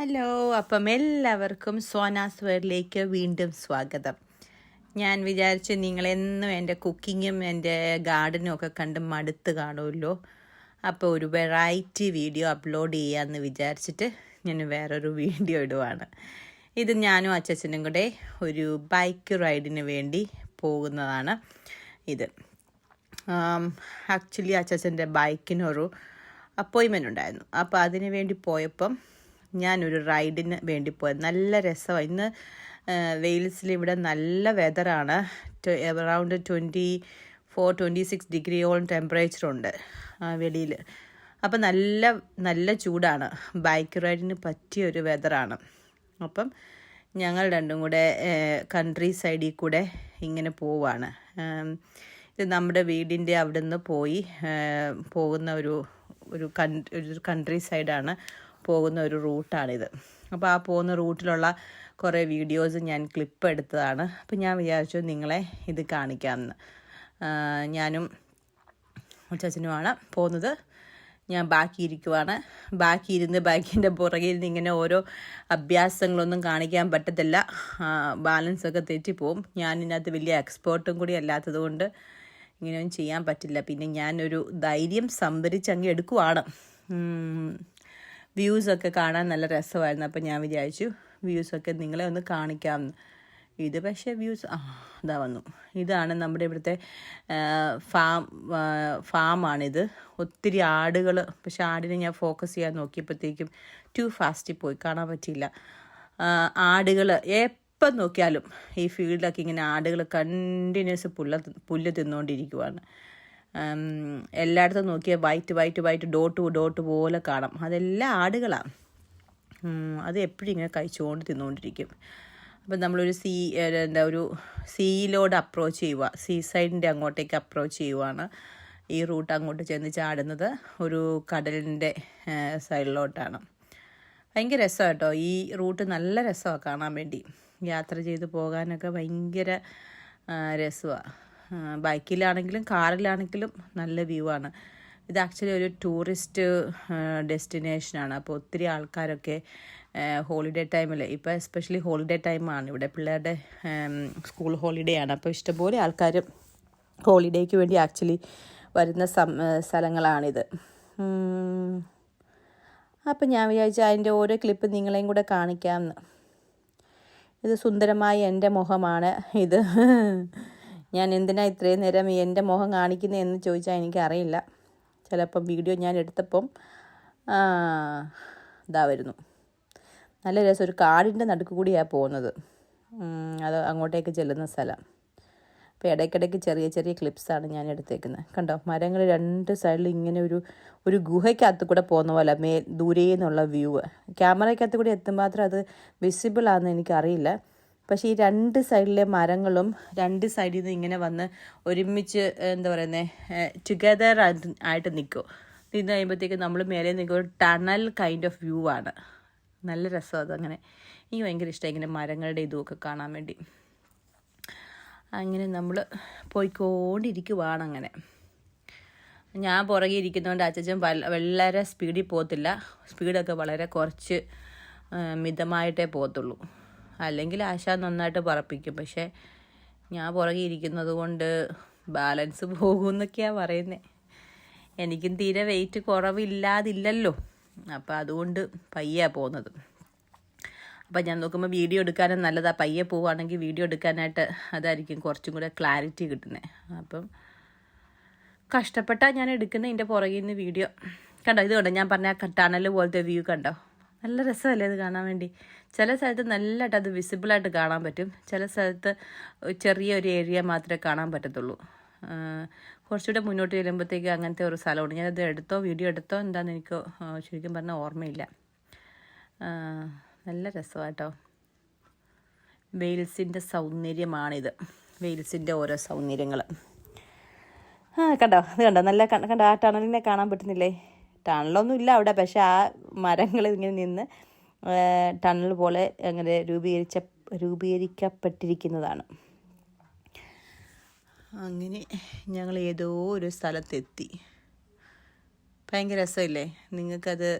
Hello അപ്പം എല്ലാവർക്കും സോനാസ് വേർഡിലേക്ക് വീണ്ടും സ്വാഗതം. ഞാൻ വിചാരിച്ചു നിങ്ങളെന്നും എന്റെ കുക്കിങ്ങും എന്റെ ഗാർഡനും ഒക്കെ കണ്ട് മടുത്ത് കാണുമല്ലോ. അപ്പോൾ ഒരു വെറൈറ്റി വീഡിയോ അപ്ലോഡ് ചെയ്യാമെന്ന് വിചാരിച്ചിട്ട് ഞാൻ വേറൊരു വീഡിയോ ഇടുവാണ്. ഇത് ഞാനും അച്ഛനും കൂടെ ഒരു ബൈക്ക് റൈഡിന് വേണ്ടി പോകുന്നതാണ് ഇത്. ആക്ച്വലി അച്ഛന്റെ ബൈക്കിനൊരു അപ്പോയിൻമെന്റ് ഉണ്ടായിരുന്നു. അപ്പോൾ അതിന് വേണ്ടി പോയപ്പം ഞാനൊരു റൈഡിന് വേണ്ടി പോയത്. നല്ല രസമാണ് ഇന്ന് വെയിൽസിൽ ഇവിടെ നല്ല വെതറാണ്. Around twenty four twenty six ഡിഗ്രിയോളം ടെമ്പറേച്ചറുണ്ട് വെളിയിൽ. അപ്പം നല്ല നല്ല ചൂടാണ്. ബൈക്ക് റൈഡിന് പറ്റിയ ഒരു വെതറാണ്. അപ്പം ഞങ്ങൾ രണ്ടും കൂടെ കൺട്രി സൈഡിൽ കൂടെ ഇങ്ങനെ പോവാണ്. ഇത് നമ്മുടെ വീടിന്റെ അവിടെ നിന്ന് പോയി പോകുന്ന ഒരു ഒരു കൺ ഒരു കൺട്രി സൈഡാണ്. പോകുന്ന ഒരു റൂട്ടാണിത്. അപ്പോൾ ആ പോകുന്ന റൂട്ടിലുള്ള കുറേ വീഡിയോസ് ഞാൻ ക്ലിപ്പ് എടുത്തതാണ്. അപ്പോൾ ഞാൻ വിചാരിച്ചു നിങ്ങളെ ഇത് കാണിക്കാമെന്ന് ഞാനും ചച്ചനുമാണ് പോകുന്നത്. ഞാൻ ബാക്കി ഇരിക്കുവാണ് ബാക്കി ഇരുന്ന് ബാക്കിന്റെ പുറകിൽ നിന്ന് ഇങ്ങനെ ഓരോ അഭ്യാസങ്ങളൊന്നും കാണിക്കാൻ പറ്റത്തില്ല. ബാലൻസ് ഒക്കെ തെറ്റിപ്പോവും ഞാൻ ഇതിനകത്ത് വലിയ എക്സ്പേർട്ടും കൂടി അല്ലാത്തത് കൊണ്ട് ഇങ്ങനെയൊന്നും ചെയ്യാൻ പറ്റില്ല. പിന്നെ ഞാനൊരു ധൈര്യം സംഭരിച്ചങ്ങ് എടുക്കുവാണ്. വ്യൂസൊക്കെ കാണാൻ നല്ല രസമായിരുന്നു. അപ്പോൾ ഞാൻ വിചാരിച്ചു വ്യൂസൊക്കെ നിങ്ങളെ ഒന്ന് കാണിക്കാമെന്ന് ഇത് പക്ഷേ വ്യൂസ് ആ ഇതാ വന്നു. ഇതാണ് നമ്മുടെ ഇവിടുത്തെ ഫാം ഫാമാണിത്. ഒത്തിരി ആടുകൾ പക്ഷെ ആടിനെ ഞാൻ ഫോക്കസ് ചെയ്യാൻ നോക്കിയപ്പോഴത്തേക്കും ടു ഫാസ്റ്റിൽ പോയി കാണാൻ പറ്റിയില്ല. ആടുകൾ എപ്പം നോക്കിയാലും ഈ ഫീൽഡിലൊക്കെ ഇങ്ങനെ ആടുകൾ കണ്ടിന്യൂസ് പുല്ല പുല്ല് തിന്നുകൊണ്ടിരിക്കുവാണ് എല്ലായിടത്തും നോക്കിയാൽ white white white dot dot പോലെ കാണാം. അതെല്ലാം ആടുകളാണ് അത് എപ്പോഴും ഇങ്ങനെ കഴിച്ചുകൊണ്ട് തിന്നുകൊണ്ടിരിക്കും അപ്പം നമ്മളൊരു സീ എന്താ ഒരു സീയിലോട് അപ്രോച്ച് ചെയ്യുക സീ സൈഡിന്റെ അങ്ങോട്ടേക്ക് അപ്രോച്ച് ചെയ്യുവാണ്. ഈ റൂട്ട് അങ്ങോട്ട് ചെന്ന് ചാടുന്നത് ഒരു കടലിന്റെ സൈഡിലോട്ടാണ്. ഭയങ്കര രസമാണ് കേട്ടോ. ഈ റൂട്ട് നല്ല രസമാണ് കാണാൻ വേണ്ടി. യാത്ര ചെയ്ത് പോകാനൊക്കെ ഭയങ്കര രസമാണ് ബൈക്കിലാണെങ്കിലും കാറിലാണെങ്കിലും നല്ല വ്യൂ ആണ്. ഇത് ആക്ച്വലി ഒരു ടൂറിസ്റ്റ് ഡെസ്റ്റിനേഷനാണ് അപ്പോൾ ഒത്തിരി ആൾക്കാരൊക്കെ ഹോളിഡേ ടൈമിൽ ഇപ്പോൾ എസ്പെഷ്യലി ഹോളിഡേ ടൈമാണ് ഇവിടെ പിള്ളേരുടെ സ്കൂൾ ഹോളിഡേ ആണ്. അപ്പോൾ ഇഷ്ടംപോലെ ആൾക്കാർ ഹോളിഡേക്ക് വേണ്ടി ആക്ച്വലി വരുന്ന സ്ഥലങ്ങളാണിത്. അപ്പം ഞാൻ വിചാരിച്ചു അതിന്റെ ഓരോ ക്ലിപ്പ് നിങ്ങളെയും കൂടെ കാണിക്കാമെന്ന് ഇത് സുന്ദരമായ എന്റെ മുഖമാണ് ഇത്. ഞാൻ എന്തിനാ ഇത്രയും നേരം എന്റെ മുഖം കാണിക്കുന്നത് എന്ന് ചോദിച്ചാൽ എനിക്കറിയില്ല. ചിലപ്പം വീഡിയോ ഞാൻ എടുത്തപ്പം ഇതാ വരുന്നു. നല്ല രസം ഒരു കാടിന്റെ നടുക്ക് കൂടിയാണ് പോകുന്നത്. അത് അങ്ങോട്ടേക്ക് ചെല്ലുന്ന സ്ഥലം. അപ്പോൾ ഇടയ്ക്കിടയ്ക്ക് ചെറിയ ചെറിയ ക്ലിപ്സാണ് ഞാൻ എടുത്തേക്കുന്നത്. കണ്ടോ? മരങ്ങൾ രണ്ട് സൈഡിൽ ഇങ്ങനെ ഒരു ഒരു ഗുഹയ്ക്കകത്ത് കൂടെ പോകുന്ന പോലെ മേ ദൂരെ നിന്നുള്ള വ്യൂ ക്യാമറയ്ക്കകത്ത് കൂടി എത്തുമാത്രം അത് വിസിബിൾ ആണെന്ന് എനിക്കറിയില്ല. പക്ഷേ ഈ രണ്ട് സൈഡിലെ മരങ്ങളും രണ്ട് സൈഡിൽ നിന്ന് ഇങ്ങനെ വന്ന് ഒരുമിച്ച് എന്താ പറയുന്നത് ടുഗദർ ആയിട്ട് നിൽക്കും. നിന്ന് കഴിയുമ്പോഴത്തേക്ക് നമ്മൾ മേലെ നിൽക്കുക ഒരു ടണൽ കൈൻഡ് ഓഫ് വ്യൂ ആണ്. നല്ല രസം അതങ്ങനെ എനിക്ക് ഭയങ്കര ഇഷ്ടമായി ഇങ്ങനെ മരങ്ങളുടെ ഇതുമൊക്കെ കാണാൻ വേണ്ടി. അങ്ങനെ നമ്മൾ പോയിക്കൊണ്ടിരിക്കുവാണ് അങ്ങനെ. ഞാൻ പുറകെ ഇരിക്കുന്നതുകൊണ്ട് അച്ഛൻ വളരെ സ്പീഡിൽ പോകത്തില്ല. സ്പീഡൊക്കെ വളരെ കുറച്ച് മിതമായിട്ടേ പോകത്തുള്ളൂ. അല്ലെങ്കിൽ ആശ നന്നായിട്ട് പറപ്പിക്കും. പക്ഷേ ഞാൻ പുറകെ ഇരിക്കുന്നത് കൊണ്ട് ബാലൻസ് പോകുമെന്നൊക്കെയാണ് പറയുന്നത് എനിക്കും തീരെ വെയിറ്റ് കുറവില്ലാതില്ലല്ലോ. അപ്പോൾ അതുകൊണ്ട് പയ്യാ പോകുന്നത്. അപ്പം ഞാൻ നോക്കുമ്പോൾ വീഡിയോ എടുക്കാനും നല്ലതാണ് പയ്യെ പോവുകയാണെങ്കിൽ വീഡിയോ എടുക്കാനായിട്ട് അതായിരിക്കും കുറച്ചും കൂടെ ക്ലാരിറ്റി കിട്ടുന്നത് അപ്പം കഷ്ടപ്പെട്ടാൽ ഞാൻ എടുക്കുന്നത് എന്റെ പുറകിൽ നിന്ന് വീഡിയോ. കണ്ടോ ഇത് കണ്ടോ? ഞാൻ പറഞ്ഞ ടണൽ പോലത്തെ വ്യൂ കണ്ടോ? നല്ല രസമല്ലേ ഇത് കാണാൻ വേണ്ടി. ചില സ്ഥലത്ത് നല്ലതായിട്ട് അത് വിസിബിളായിട്ട് കാണാൻ പറ്റും. ചില സ്ഥലത്ത് ചെറിയൊരു ഏരിയ മാത്രമേ കാണാൻ പറ്റത്തുള്ളൂ. കുറച്ചുകൂടെ മുന്നോട്ട് ചെല്ലുമ്പോഴത്തേക്ക് അങ്ങനത്തെ ഒരു സ്ഥലമുണ്ട്. ഞാനത് എടുത്തോ വീഡിയോ എടുത്തോ എന്താണെന്ന് എനിക്ക് ശരിക്കും പറഞ്ഞാൽ ഓർമ്മയില്ല. നല്ല രസമാട്ടോ. വെയിൽസിന്റെ സൗന്ദര്യമാണിത്. വെയിൽസിന്റെ ഓരോ സൗന്ദര്യങ്ങൾ ആ കണ്ടോ? അത് കണ്ടോ? നല്ല കണ്ട ആ ടണലിനെ കാണാൻ പറ്റുന്നില്ലേ? ടണലൊന്നും ഇല്ല അവിടെ പക്ഷെ ആ മരങ്ങൾ ഇങ്ങനെ നിന്ന് ടണൽ പോലെ അങ്ങനെ രൂപീകരിച്ച രൂപീകരിക്കപ്പെട്ടിരിക്കുന്നതാണ്. അങ്ങനെ ഞങ്ങൾ ഏതോ ഒരു സ്ഥലത്തെത്തി. ഭയങ്കര രസമില്ലേ? നിങ്ങൾക്കത്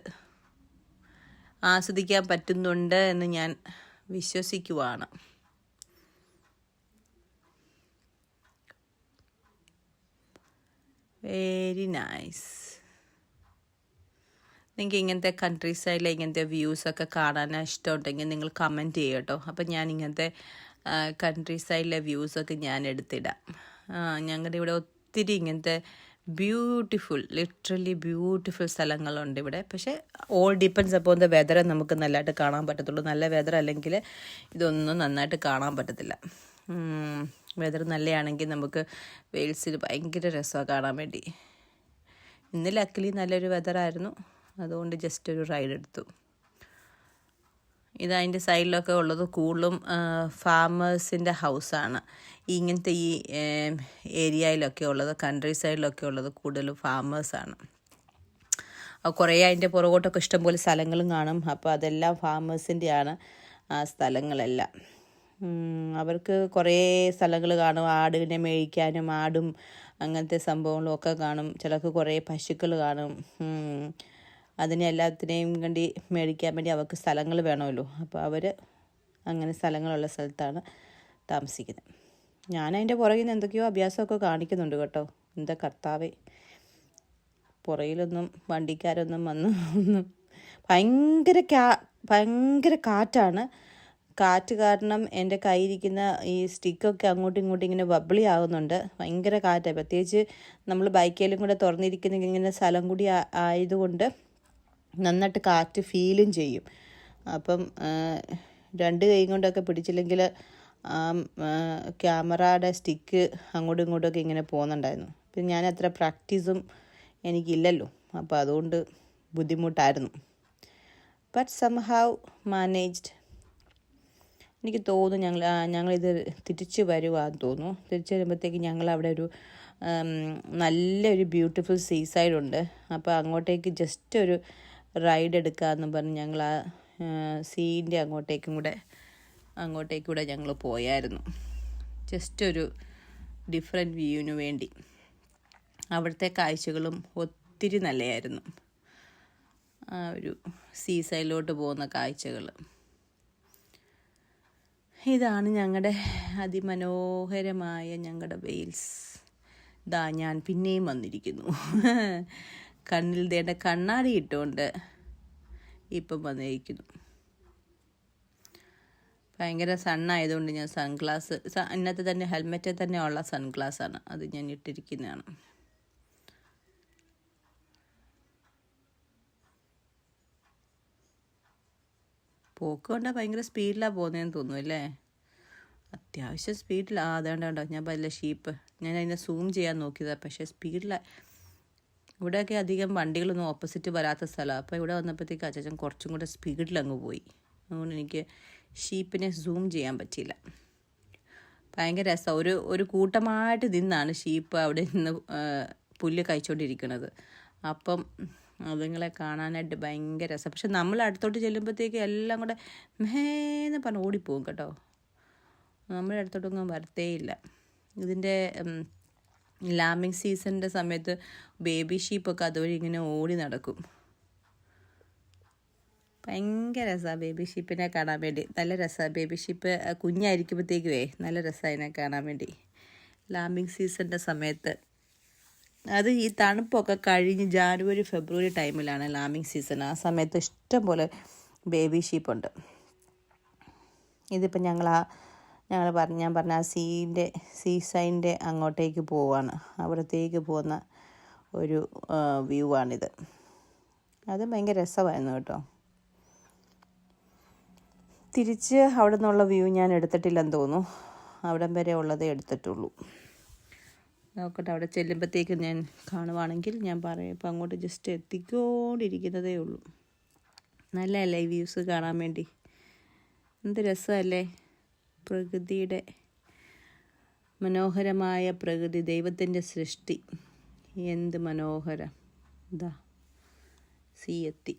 ആസ്വദിക്കാൻ പറ്റുന്നുണ്ട് എന്ന് ഞാൻ വിശ്വസിക്കുവാണ്. വെരി നൈസ് നിങ്ങൾക്ക് ഇങ്ങനത്തെ കൺട്രി സൈഡിലെ ഇങ്ങനത്തെ വ്യൂസൊക്കെ കാണാൻ ഇഷ്ടമുണ്ടെങ്കിൽ നിങ്ങൾ കമന്റ് ചെയ്യുക കേട്ടോ. അപ്പം ഞാൻ ഇങ്ങനത്തെ കൺട്രി സൈഡിലെ വ്യൂസൊക്കെ ഞാൻ എടുത്തിടാം. ഞങ്ങളുടെ ഇവിടെ ഒത്തിരി ഇങ്ങനത്തെ ബ്യൂട്ടിഫുൾ ലിറ്ററലി ബ്യൂട്ടിഫുൾ സ്ഥലങ്ങളുണ്ട് ഇവിടെ. പക്ഷേ all depends upon the weather നമുക്ക് നല്ലതായിട്ട് കാണാൻ പറ്റത്തുള്ളൂ. നല്ല വെതർ അല്ലെങ്കിൽ ഇതൊന്നും നന്നായിട്ട് കാണാൻ പറ്റത്തില്ല. വെതർ നല്ലതാണെങ്കിൽ നമുക്ക് വെയിൽസിൽ ഭയങ്കര രസമാണ് കാണാൻ വേണ്ടി. ഇന്ന് ലക്കിലി നല്ലൊരു വെതറായിരുന്നു അതുകൊണ്ട് ജസ്റ്റ് ഒരു റൈഡ് എടുത്തു. ഇത് അതിന്റെ സൈഡിലൊക്കെ ഉള്ളത് കൂടുതലും ഫാമേഴ്സിന്റെ ഹൗസാണ് ഇങ്ങനത്തെ ഈ ഏരിയയിലൊക്കെ ഉള്ളത് കൺട്രി സൈഡിലൊക്കെ ഉള്ളത് കൂടുതലും ഫാമേഴ്സാണ് കുറേ അതിന്റെ പുറകോട്ടൊക്കെ ഇഷ്ടംപോലെ സ്ഥലങ്ങളും കാണും. അപ്പോൾ അതെല്ലാം ഫാമേഴ്സിന്റെയാണ് ആ സ്ഥലങ്ങളെല്ലാം. അവർക്ക് കുറേ സ്ഥലങ്ങൾ കാണും. ആടിനെ മേയ്ക്കാനും ആടും അങ്ങനത്തെ സംഭവങ്ങളും ഒക്കെ കാണും. ചിലർക്ക് കുറേ പശുക്കൾ കാണും. അതിനെ എല്ലാത്തിനെയും കണ്ടി മേടിക്കാൻ വേണ്ടി അവർക്ക് സ്ഥലങ്ങൾ വേണമല്ലോ. അപ്പോൾ അവർ അങ്ങനെ സ്ഥലങ്ങളുള്ള സ്ഥലത്താണ് താമസിക്കുന്നത്. ഞാൻ അതിന്റെ പുറകിൽ നിന്ന് എന്തൊക്കെയോ അഭ്യാസമൊക്കെ കാണിക്കുന്നുണ്ട് കേട്ടോ. എന്താ കർത്താവേ പുറയിലൊന്നും വണ്ടിക്കാരൊന്നും വന്ന് ഒന്നും ഭയങ്കര കാ ഭയങ്കര കാറ്റാണ്. കാറ്റ് കാരണം എന്റെ കയ്യിരിക്കുന്ന ഈ സ്റ്റിക്കൊക്കെ അങ്ങോട്ടും ഇങ്ങോട്ടും ഇങ്ങനെ ബബിളി ആകുന്നുണ്ട് ഭയങ്കര കാറ്റാണ്. പ്രത്യേകിച്ച് നമ്മൾ ബൈക്കേലും കൂടെ തുറന്നിരിക്കുന്ന ഇങ്ങനെ സ്ഥലം കൂടി ആയതുകൊണ്ട് നന്നായിട്ട് കാറ്റ് ഫീലും ചെയ്യും. അപ്പം രണ്ട് കൈ കൊണ്ടൊക്കെ പിടിച്ചില്ലെങ്കിൽ ആ ക്യാമറയുടെ സ്റ്റിക്ക് അങ്ങോട്ടും ഇങ്ങോട്ടൊക്കെ ഇങ്ങനെ പോകുന്നുണ്ടായിരുന്നു. പിന്നെ ഞാൻ അത്ര പ്രാക്ടീസും എനിക്കില്ലല്ലോ. അപ്പോൾ അതുകൊണ്ട് ബുദ്ധിമുട്ടായിരുന്നു. ബട്ട് സംഹാവ് മാനേജ്ഡ് എനിക്ക് തോന്നുന്നു ഞങ്ങൾ ഞങ്ങളിത് തിരിച്ച് വരുവാന്ന് തോന്നുന്നു. തിരിച്ചു വരുമ്പോഴത്തേക്ക് ഞങ്ങൾ അവിടെ ഒരു നല്ലൊരു ബ്യൂട്ടിഫുൾ സീ സൈഡ് ഉണ്ട്. അപ്പോൾ അങ്ങോട്ടേക്ക് ജസ്റ്റ് ഒരു റൈഡ് എടുക്കാമെന്ന് പറഞ്ഞ് ഞങ്ങൾ ആ സീന്റെ അങ്ങോട്ടേക്കും കൂടെ അങ്ങോട്ടേക്കും കൂടെ ഞങ്ങൾ പോയായിരുന്നു. ജസ്റ്റ് ഒരു ഡിഫറെന്റ് വ്യൂവിന് വേണ്ടി. അവിടുത്തെ കാഴ്ചകളും ഒത്തിരി നല്ലതായിരുന്നു. ആ ഒരു സീ സൈഡിലോട്ട് പോകുന്ന കാഴ്ചകൾ ഇതാണ് ഞങ്ങളുടെ അതിമനോഹരമായ ഞങ്ങളുടെ വെയിൽസ്. ദാ ഞാൻ പിന്നെയും വന്നിരിക്കുന്നു. കണ്ണിൽ ദേണ്ട കണ്ണാടി ഇട്ടുകൊണ്ട് ഇപ്പം വന്നിരിക്കുന്നു. ഭയങ്കര സണ്ണായതുകൊണ്ട് ഞാൻ സൺഗ്ലാസ് ഇന്നത്തെ തന്നെ ഹെൽമെറ്റിൽ തന്നെ ഉള്ള സൺഗ്ലാസ് ആണ് അത് ഞാൻ ഇട്ടിരിക്കുന്നതാണ്. പോക്ക് കൊണ്ടാൽ ഭയങ്കര സ്പീഡിലാണ് പോകുന്നതെന്ന് തോന്നുന്നു അല്ലേ? അത്യാവശ്യം സ്പീഡിലാണ് അതേണ്ട കണ്ടോ ഞാൻ പല ഷീപ്പ്. ഞാൻ അതിനെ സൂം ചെയ്യാൻ നോക്കിയതാണ് പക്ഷേ സ്പീഡിലാണ് ഇവിടെയൊക്കെ അധികം വണ്ടികളൊന്നും ഓപ്പോസിറ്റ് വരാത്ത സ്ഥലമാണ് അപ്പോൾ ഇവിടെ വന്നപ്പോഴത്തേക്ക് അച്ചാച്ചൻ കുറച്ചും കൂടെ സ്പീഡിൽ അങ്ങ് പോയി. അതുകൊണ്ട് എനിക്ക് ഷീപ്പിനെ സൂം ചെയ്യാൻ പറ്റിയില്ല. ഭയങ്കര രസം. ഒരു ഒരു കൂട്ടമായിട്ട് നിന്നാണ് ഷീപ്പ് അവിടെ നിന്ന് പുല്ല് കഴിച്ചുകൊണ്ടിരിക്കുന്നത് അപ്പം അതുങ്ങളെ കാണാനായിട്ട് ഭയങ്കര രസം. പക്ഷെ നമ്മൾ അടുത്തോട്ട് ചെല്ലുമ്പോഴത്തേക്ക് എല്ലാം കൂടെ മേന്ന് പറഞ്ഞ് ഓടിപ്പോവും കേട്ടോ. നമ്മുടെ അടുത്തോട്ടൊന്നും വരത്തേയില്ല. ഇതിന്റെ ലാമിങ് സീസണിന്റെ സമയത്ത് ബേബി ഷീപ്പൊക്കെ അതുവഴി ഇങ്ങനെ ഓടി നടക്കും. ഭയങ്കര രസമാണ് ബേബി ഷീപ്പിനെ കാണാൻ വേണ്ടി. നല്ല രസമാണ് ബേബി ഷീപ്പ് കുഞ്ഞായിരിക്കുമ്പോഴത്തേക്കുവേ നല്ല രസമാണ് കാണാൻ വേണ്ടി. ലാമിങ് സീസണിന്റെ സമയത്ത്. അത് ഈ തണുപ്പൊക്കെ കഴിഞ്ഞ് ജാനുവരി ഫെബ്രുവരി ടൈമിലാണ് ലാമിങ് സീസൺ ആ സമയത്ത് ഇഷ്ടംപോലെ ബേബി ഷീപ്പുണ്ട് ഇതിപ്പോൾ ഞങ്ങൾ ആ ഞങ്ങൾ പറഞ്ഞ ഞാൻ പറഞ്ഞ ആ സീന്റെ സീ സൈന്റെ അങ്ങോട്ടേക്ക് പോവാണ്. അവിടത്തേക്ക് പോകുന്ന ഒരു വ്യൂ ആണിത് അത് ഭയങ്കര രസമായിരുന്നു കേട്ടോ. തിരിച്ച് അവിടെ നിന്നുള്ള വ്യൂ ഞാൻ എടുത്തിട്ടില്ലെന്ന് തോന്നുന്നു. അവിടം വരെ ഉള്ളതേ എടുത്തിട്ടുള്ളൂ. നോക്കട്ടെ അവിടെ ചെല്ലുമ്പോഴത്തേക്ക് ഞാൻ കാണുവാണെങ്കിൽ ഞാൻ പറയും. ഇപ്പം അങ്ങോട്ട് ജസ്റ്റ് എത്തിക്കൊണ്ടിരിക്കുന്നതേ ഉള്ളൂ. നല്ലതല്ലേ വ്യൂസ് കാണാൻ വേണ്ടി? എന്ത് രസമല്ലേ? പ്രകൃതിയുടെ മനോഹരമായ പ്രകൃതി ദൈവത്തിന്റെ സൃഷ്ടി. എന്ത് മനോഹരം. ഇതാ സി എത്തി.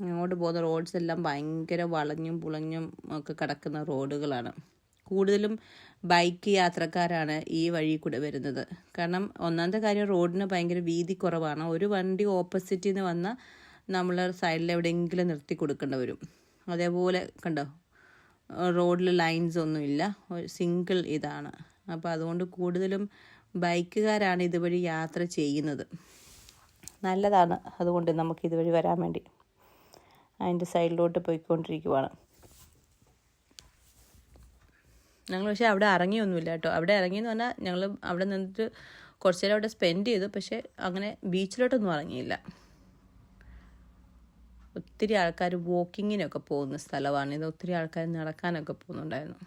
അങ്ങോട്ട് പോകുന്ന റോഡ്സ് എല്ലാം ഭയങ്കര വളഞ്ഞും പുളഞ്ഞും ഒക്കെ കിടക്കുന്ന റോഡുകളാണ്. കൂടുതലും ബൈക്ക് യാത്രക്കാരാണ് ഈ വഴി കൂടെ വരുന്നത്. കാരണം ഒന്നാമത്തെ കാര്യം റോഡിന് ഭയങ്കര വീതി കുറവാണ്. ഒരു വണ്ടി ഓപ്പോസിറ്റിൽ നിന്ന് വന്നാൽ നമ്മൾ സൈഡിൽ എവിടെയെങ്കിലും നിർത്തി കൊടുക്കേണ്ടി വരും. അതേപോലെ കണ്ടോ? റോഡിൽ ലൈൻസ് ഒന്നുമില്ല ഒരു സിംഗിൾ ഇതാണ്. അപ്പോൾ അതുകൊണ്ട് കൂടുതലും ബൈക്കുകാരാണ് ഇതുവഴി യാത്ര ചെയ്യുന്നത്. നല്ലതാണ്. അതുകൊണ്ട് നമുക്ക് ഇതുവഴി വരാൻ വേണ്ടി അതിന്റെ സൈഡിലോട്ട് പോയിക്കൊണ്ടിരിക്കുവാണ്. ഞങ്ങൾ പക്ഷേ അവിടെ ഇറങ്ങിയൊന്നുമില്ല കേട്ടോ. അവിടെ ഇറങ്ങിയെന്ന് പറഞ്ഞാൽ ഞങ്ങൾ അവിടെ നിന്നിട്ട് കുറച്ച് നേരം അവിടെ സ്പെൻഡ് ചെയ്തു. പക്ഷേ അങ്ങനെ ബീച്ചിലോട്ടൊന്നും ഇറങ്ങിയില്ല. ഒത്തിരി ആൾക്കാർ വാക്കിങ്ങിനൊക്കെ പോകുന്ന സ്ഥലമാണ്. ഇത് ഒത്തിരി ആൾക്കാർ നടക്കാനൊക്കെ പോകുന്നുണ്ടായിരുന്നു.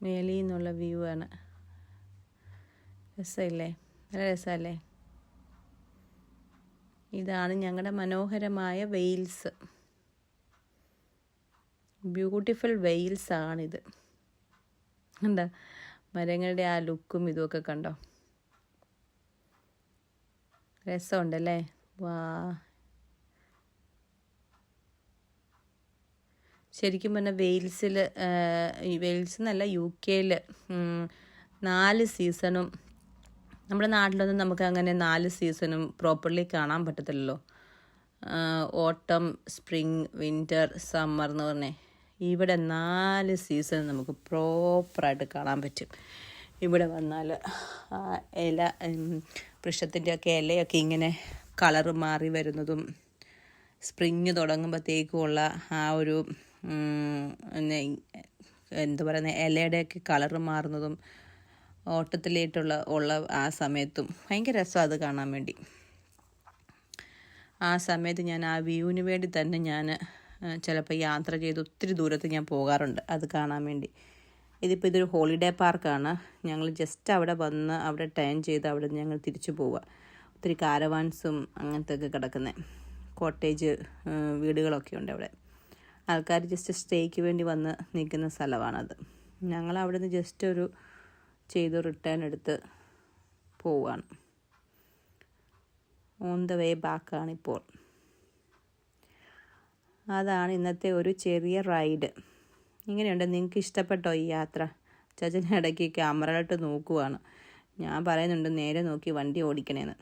മേലിൽ നിന്നുള്ള വ്യൂ ആണ്. രസമില്ലേ? നല്ല രസമല്ലേ? ഇതാണ് ഞങ്ങളുടെ മനോഹരമായ വെയിൽസ് ബ്യൂട്ടിഫുൾ വെയിൽസ് ആണിത്. എന്താ മരങ്ങളുടെ ആ ലുക്കും ഇതുമൊക്കെ കണ്ടോ? രസമുണ്ടല്ലേ? വാ. ശരിക്കും പറഞ്ഞാൽ വെയിൽസിൽ വെയിൽസ് എന്നല്ല യു കെയിൽ നാല് സീസണും നമ്മുടെ നാട്ടിലൊന്നും നമുക്ക് അങ്ങനെ നാല് സീസണും പ്രോപ്പർലി കാണാൻ പറ്റത്തില്ലല്ലോ. ഓട്ടം സ്പ്രിങ് വിന്റർ സമ്മർ എന്ന് പറഞ്ഞേ. ഇവിടെ നാല് സീസൺ നമുക്ക് പ്രോപ്പറായിട്ട് കാണാൻ പറ്റും. ഇവിടെ വന്നാൽ ഇല വൃക്ഷത്തിന്റെ ഒക്കെ ഇലയൊക്കെ ഇങ്ങനെ കളറ് മാറി വരുന്നതും സ്പ്രിങ് തുടങ്ങുമ്പോഴത്തേക്കുമുള്ള ആ ഒരു എന്താ പറയുന്നത് ഇലയുടെയൊക്കെ കളറ് മാറുന്നതും ഓട്ടത്തിലേട്ടുള്ള ഉള്ള ആ സമയത്തും ഭയങ്കര രസം അത് കാണാൻ വേണ്ടി. ആ സമയത്ത് ഞാൻ ആ വ്യൂവിന് വേണ്ടി തന്നെ ഞാൻ ചിലപ്പോൾ യാത്ര ചെയ്ത് ഒത്തിരി ദൂരത്ത് ഞാൻ പോകാറുണ്ട് അത് കാണാൻ വേണ്ടി. ഇതിപ്പോൾ ഇതൊരു ഹോളിഡേ പാർക്കാണ്. ഞങ്ങൾ ജസ്റ്റ് അവിടെ വന്ന് അവിടെ ടേൺ ചെയ്ത് അവിടെ ഞങ്ങൾ തിരിച്ചു പോവുക ഒത്തിരി കാരവാൻസും അങ്ങനത്തെ ഒക്കെ കിടക്കുന്നത് കോട്ടേജ് വീടുകളൊക്കെ ഉണ്ട് അവിടെ. ആൾക്കാർ ജസ്റ്റ് സ്റ്റേക്ക് വേണ്ടി വന്ന് നിൽക്കുന്ന സ്ഥലമാണത്. ഞങ്ങൾ അവിടെ നിന്ന് ജസ്റ്റ് ഒരു ചെയ്ത് റിട്ടേൺ എടുത്ത് പോവുകയാണ് ഓൺ ദ വേ ബാക്കാണിപ്പോൾ അതാണ് ഇന്നത്തെ ഒരു ചെറിയ റൈഡ്. ഇങ്ങനെയുണ്ട്. നിങ്ങൾക്ക് ഇഷ്ടപ്പെട്ടോ ഈ യാത്ര? ചച്ചൻ ഇടയ്ക്ക് ക്യാമറയിലോട്ട് നോക്കുവാണ്. ഞാൻ പറയുന്നുണ്ട് നേരെ നോക്കി വണ്ടി ഓടിക്കണേന്ന്.